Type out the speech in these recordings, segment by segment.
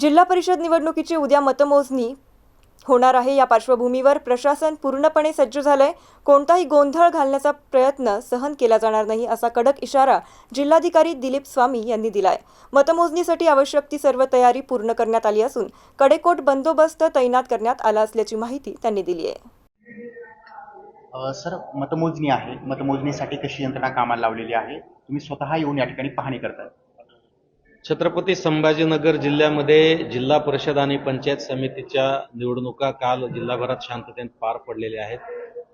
जिल्हा परिषद निवडणुकीची उद्या मतमोजणी होणार आहे. या पार्श्वभूमीवर प्रशासन पूर्णपणे सज्ज झालंय. कोणताही गोंधळ घालण्याचा प्रयत्न सहन केला जाणार नाही असा कडक इशारा जिल्हाधिकारी दिलीप स्वामी यांनी दिलाय. मतमोजणीसाठी आवश्यक ती सर्व तयारी पूर्ण करण्यात आली असून कडेकोट बंदोबस्त तैनात करण्यात आला असल्याची माहिती त्यांनी दिली आहे. सर मतमोजणी आहे. मतमोजणीसाठी कशी यंत्रणा कामाला लावलेली आहे? तुम्ही स्वतः येऊन या ठिकाणी पाहणी करताय. छत्रपती संभाजीनगर जिल्ह्यामध्ये जिल्हा परिषद आणि पंचायत समितीच्या निवडणुका काल जिल्हाभरात शांततेत पार पडलेल्या आहेत.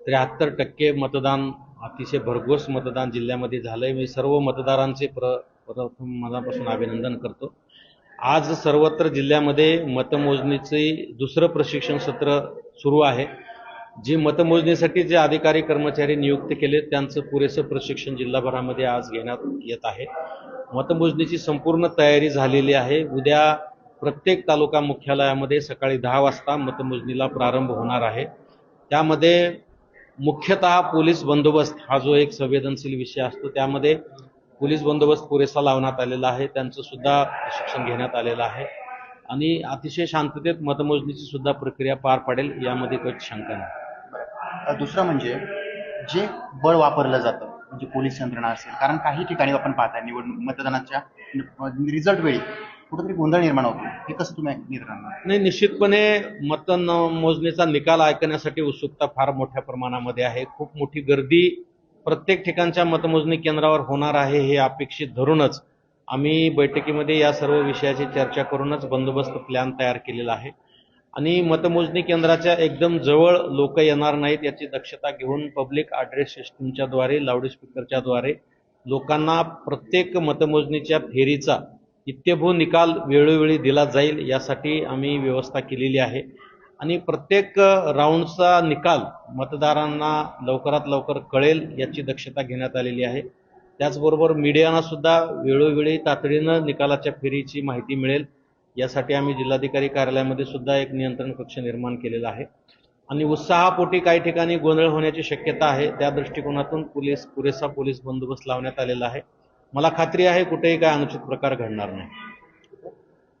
त्र्याहत्तर टक्के मतदान अतिशय भरघोस मतदान जिल्ह्यामध्ये झालंय. मी सर्व मतदारांचे प्र प्रथम मनापासून अभिनंदन करतो. आज सर्वत्र जिल्ह्यामध्ये मतमोजणीचे दुसरं प्रशिक्षण सत्र सुरू आहे. जी मतमोजणीसाठी जे अधिकारी कर्मचारी नियुक्त केले त्यांचं पुरेसं प्रशिक्षण जिल्हाभरामध्ये आज घेण्यात येत आहे. मतमोजणीची संपूर्ण तयारी झालेली आहे. उद्या प्रत्येक तालुका मुख्यालयामध्ये सकाळी दहा वाजता मतमोजणीला प्रारंभ होणार आहे. त्यामध्ये मुख्यतः पोलीस बंदोबस्त हा जो एक संवेदनशील विषय असतो त्यामध्ये पोलीस बंदोबस्त पुरेसा लावण्यात आलेला आहे. त्यांचं सुद्धा प्रशिक्षण घेण्यात आलेलं आहे. आणि अतिशय शांततेत मतमोजणीची सुद्धा प्रक्रिया पार पडेल यामध्ये काही शंका नाही. दुसरं म्हणजे जे बळ वापरलं जातं म्हणजे पोलीस यंत्रणा असेल कारण काही ठिकाणी आपण पाहताय निवडणूक मतदानाच्या रिझल्ट वेळी कुठेतरी गोंधळ निर्माण होतो. हे कसं तुम्ही नियंत्रण नाही निश्चितपणे मतदान मोजणीचा निकाल ऐकण्यासाठी उत्सुकता फार मोठ्या प्रमाणामध्ये आहे. खूप मोठी गर्दी प्रत्येक ठिकाणच्या मतमोजणी केंद्रावर होणार आहे हे अपेक्षित धरूनच आम्ही बैठकीमध्ये या सर्व विषयाची चर्चा करूनच बंदोबस्त प्लॅन तयार केलेला आहे. आणि मतमोजणी केंद्राच्या एकदम जवळ लोक येणार नाहीत याची दक्षता घेऊन पब्लिक ॲड्रेस सिस्टीमच्याद्वारे लाऊडस्पीकरच्याद्वारे लोकांना प्रत्येक मतमोजणीच्या फेरीचा इत्यभू निकाल वेळोवेळी दिला जाईल यासाठी आम्ही व्यवस्था केलेली आहे. आणि प्रत्येक राऊंडचा निकाल मतदारांना लवकरात लवकर कळेल याची दक्षता घेण्यात आलेली आहे. त्याचबरोबर मीडियाना सुद्धा वेळोवेळी तातडीनं निकालाच्या फेरीची माहिती मिळेल. यासाठी आम्ही जिल्हाधिकारी कार्यालयामध्ये सुद्धा एक नियंत्रण कक्ष निर्माण केलेला आहे. आणि उत्साहापोटी काही ठिकाणी गोंधळ होण्याची शक्यता आहे. त्या दृष्टिकोनातून पोलीस पुरेसा पोलीस बंदोबस्त लावण्यात आलेला आहे. मला खात्री आहे कुठेही काय अनुचित प्रकार घडणार नाही.